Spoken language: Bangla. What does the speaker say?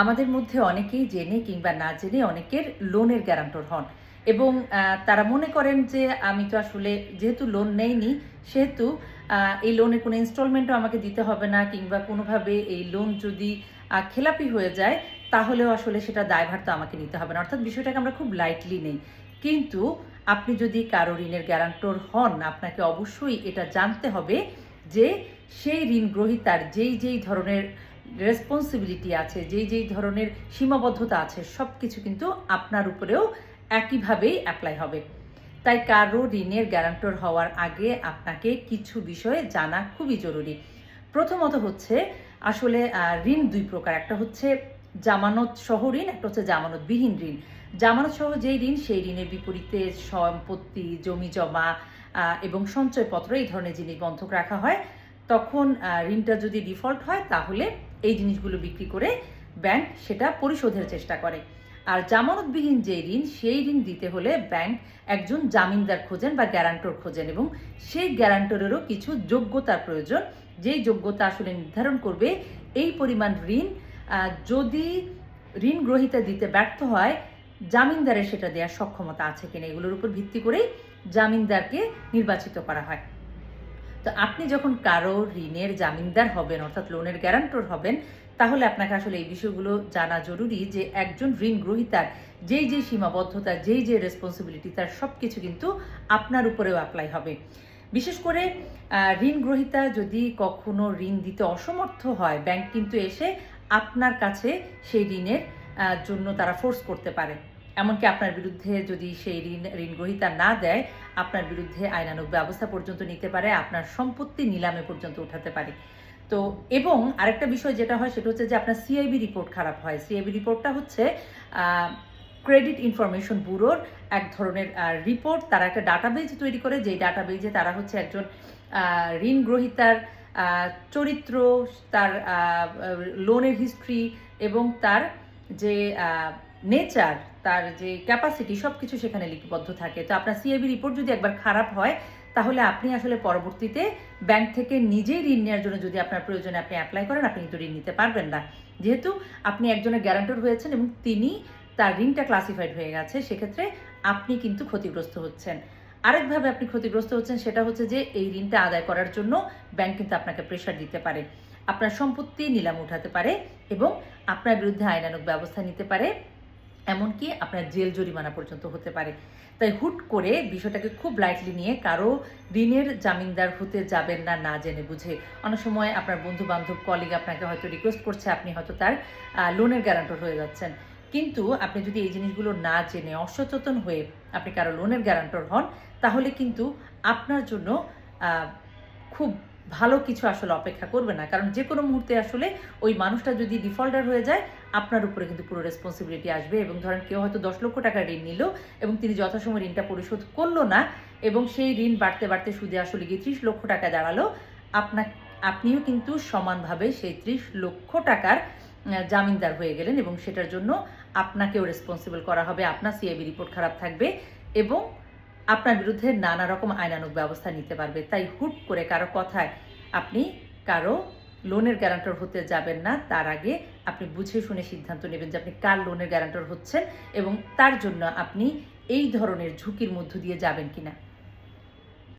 আমাদের মধ্যে অনেকেই জেনে কিংবা না জেনে অনেকের লোনের গ্যারান্টর হন। এবং তারা মনে করেন যে, আমি তো আসলে যেহেতু লোন নেইনি, সেহেতু এই লোনের কোনো ইনস্টলমেন্টও আমাকে দিতে হবে না কিংবা কোনোভাবে এই লোন যদি খেলাপি হয়ে যায়, তাহলেও আসলে সেটা দায়ভার তো আমাকে নিতে হবে না। অর্থাৎ বিষয়টাকে আমরা খুব লাইটলি নেই। কিন্তু আপনি যদি কারও ঋণের গ্যারান্টর হন, আপনাকে অবশ্যই এটা জানতে হবে যে, সেই ঋণ গ্রহীতার যেই যেই ধরনের রেসপন্সিবিলিটি আছে, যেই যেই ধরনের সীমাবদ্ধতা আছে সব কিছু কিন্তু আপনার উপরেও একইভাবেই অ্যাপ্লাই হবে। তাই কারও ঋণের গ্যারান্টর হওয়ার আগে আপনাকে কিছু বিষয়ে জানা খুবই জরুরি। প্রথমত হচ্ছে, আসলে ঋণ দুই প্রকার। একটা হচ্ছে জামানত সহ ঋণ, একটা হচ্ছে জামানতবিহীন ঋণ। জামানত সহ যেই ঋণ, সেই ঋণের বিপরীতে সম্পত্তি, জমি জমা এবং সঞ্চয়পত্র, এই ধরনের জিনিস বন্ধক রাখা হয়। তখন ঋণটা যদি ডিফল্ট হয়, তাহলে এই জিনিসগুলো বিক্রি করে ব্যাংক সেটা পরিশোধের চেষ্টা করে। আর জামানতবিহীন যে ঋণ, সেই ঋণ দিতে হলে ব্যাংক একজন জামিনদার খোঁজেন বা গ্যারান্টর খোঁজেন এবং সেই গ্যারান্টরেরও কিছু যোগ্যতার প্রয়োজন। যেই যোগ্যতা আসলে নির্ধারণ করবে, এই পরিমাণ ঋণ যদি ঋণ গ্রহীতা দিতে ব্যর্থ হয়, জামিনদারের সেটা দেওয়ার সক্ষমতা আছে কিনা, এগুলোর উপর ভিত্তি করেই জামিনদারকে নির্বাচিত করা হয়। তো আপনি যখন কারও ঋণের জামিনদার হবেন, অর্থাৎ লোনের গ্যারান্টর হবেন, তাহলে আপনাকে আসলে এই বিষয়গুলো জানা জরুরি যে একজন ঋণ গ্রহীতার যেই যে সীমাবদ্ধতা, যেই যে রেসপন্সিবিলিটি তার সব কিছু কিন্তু আপনার উপরেও অ্যাপ্লাই হবে। বিশেষ করে ঋণ গ্রহীতা যদি কখনো ঋণ দিতে অসমর্থ হয় ব্যাংক কিন্তু এসে আপনার কাছে সেই ঋণের জন্য তারা ফোর্স করতে পারে। এমনকি আপনার বিরুদ্ধে যদি সেই ঋণ ঋণ গ্রহীতা না দেয়, আপনার বিরুদ্ধে আইনানুগ ব্যবস্থা পর্যন্ত নিতে পারে, আপনার সম্পত্তি নিলামে পর্যন্ত উঠাতে পারে। তো, এবং আরেকটা বিষয় যেটা হয় সেটা হচ্ছে যে আপনার সিআইবি রিপোর্ট খারাপ হয়। সিআইবি রিপোর্টটা হচ্ছে ক্রেডিট ইনফরমেশন ব্যুরোর এক ধরনের রিপোর্ট তারা একটা ডাটাবেজ তৈরি করে, যেই ডাটাবেজে তারা হচ্ছে একজন ঋণ গ্রহীতার চরিত্র, তার লোনের হিস্ট্রি এবং তার যে নেচার, তার যে ক্যাপাসিটি সব কিছু সেখানে লিপিবদ্ধ থাকে। তো আপনার সিএবি রিপোর্ট যদি একবার খারাপ হয়, তাহলে আপনি আসলে পরবর্তীতে ব্যাংক থেকে নিজেই ঋণ নেওয়ার জন্য যদি আপনার প্রয়োজনে আপনি অ্যাপ্লাই করেন, আপনি কিন্তু ঋণ নিতে পারবেন না। যেহেতু আপনি একজনের গ্যারান্টর হয়েছেন এবং তিনি তার ঋণটা ক্লাসিফাইড হয়ে গেছে, সেক্ষেত্রে আপনি কিন্তু ক্ষতিগ্রস্ত হচ্ছেন। আরেকভাবে আপনি ক্ষতিগ্রস্ত হচ্ছেন সেটা হচ্ছে যে এই ঋণটা আদায় করার জন্য ব্যাংক কিন্তু আপনাকে প্রেশার দিতে পারে। আপনার সম্পত্তি নিলাম উঠাতে পারে এবং আপনার বিরুদ্ধে আইনানুগ ব্যবস্থা নিতে পারে। এমনকি আপনার জেল জরিমানা পর্যন্ত হতে পারে। তাই হুট করে বিষয়টাকে খুব লাইটলি নিয়ে কারও ঋণের জামিনদার হতে যাবেন না না জেনে বুঝে। অনেক সময় আপনার বন্ধু বান্ধব কলিগ আপনাকে হয়তো রিকোয়েস্ট করছে, আপনি হয়তো তার লোনের গ্যারান্টর হয়ে যাচ্ছেন। কিন্তু আপনি যদি এই জিনিসগুলো না জেনে অসচেতন হয়ে আপনি কারও লোনের গ্যারান্টর হন, তাহলে কিন্তু আপনার জন্য খুব ভালো কিছু আসলে অপেক্ষা করবে না। কারণ যে কোনো মুহূর্তে আসলে ওই মানুষটা যদি ডিফল্টার হয়ে যায়, আপনার উপরে কিন্তু পুরো রেসপন্সিবিলিটি আসবে এবং ধরেন কেউ হয়তো দশ লক্ষ টাকা ঋণ নিল এবং তিনি যথাসময় ঋণটা পরিশোধ করল না এবং সেই ঋণ বাড়তে বাড়তে সুদে আসলে গিয়ে ত্রিশ লক্ষ টাকা দাঁড়াল, আপনা, আপনিও কিন্তু সমানভাবে সেই ত্রিশ লক্ষ টাকার জামিনদার হয়ে গেলেন এবং সেটার জন্য আপনাকেও রেসপন্সিবল করা হবে, আপনার সিএবি রিপোর্ট খারাপ থাকবে এবং আপনার বিরুদ্ধে নানা রকম আইনানুক ব্যবস্থা নিতে পারবে। তাই হুট করে কারও কথায় আপনি কারও লোনের গ্যারান্টার হতে যাবেন না। তার আগে আপনি বুঝে শুনে সিদ্ধান্ত নেবেন যে আপনি কার লোনের গ্যারান্টার হচ্ছেন এবং তার জন্য আপনি এই ধরনের ঝুঁকির মধ্য দিয়ে যাবেন কিনা।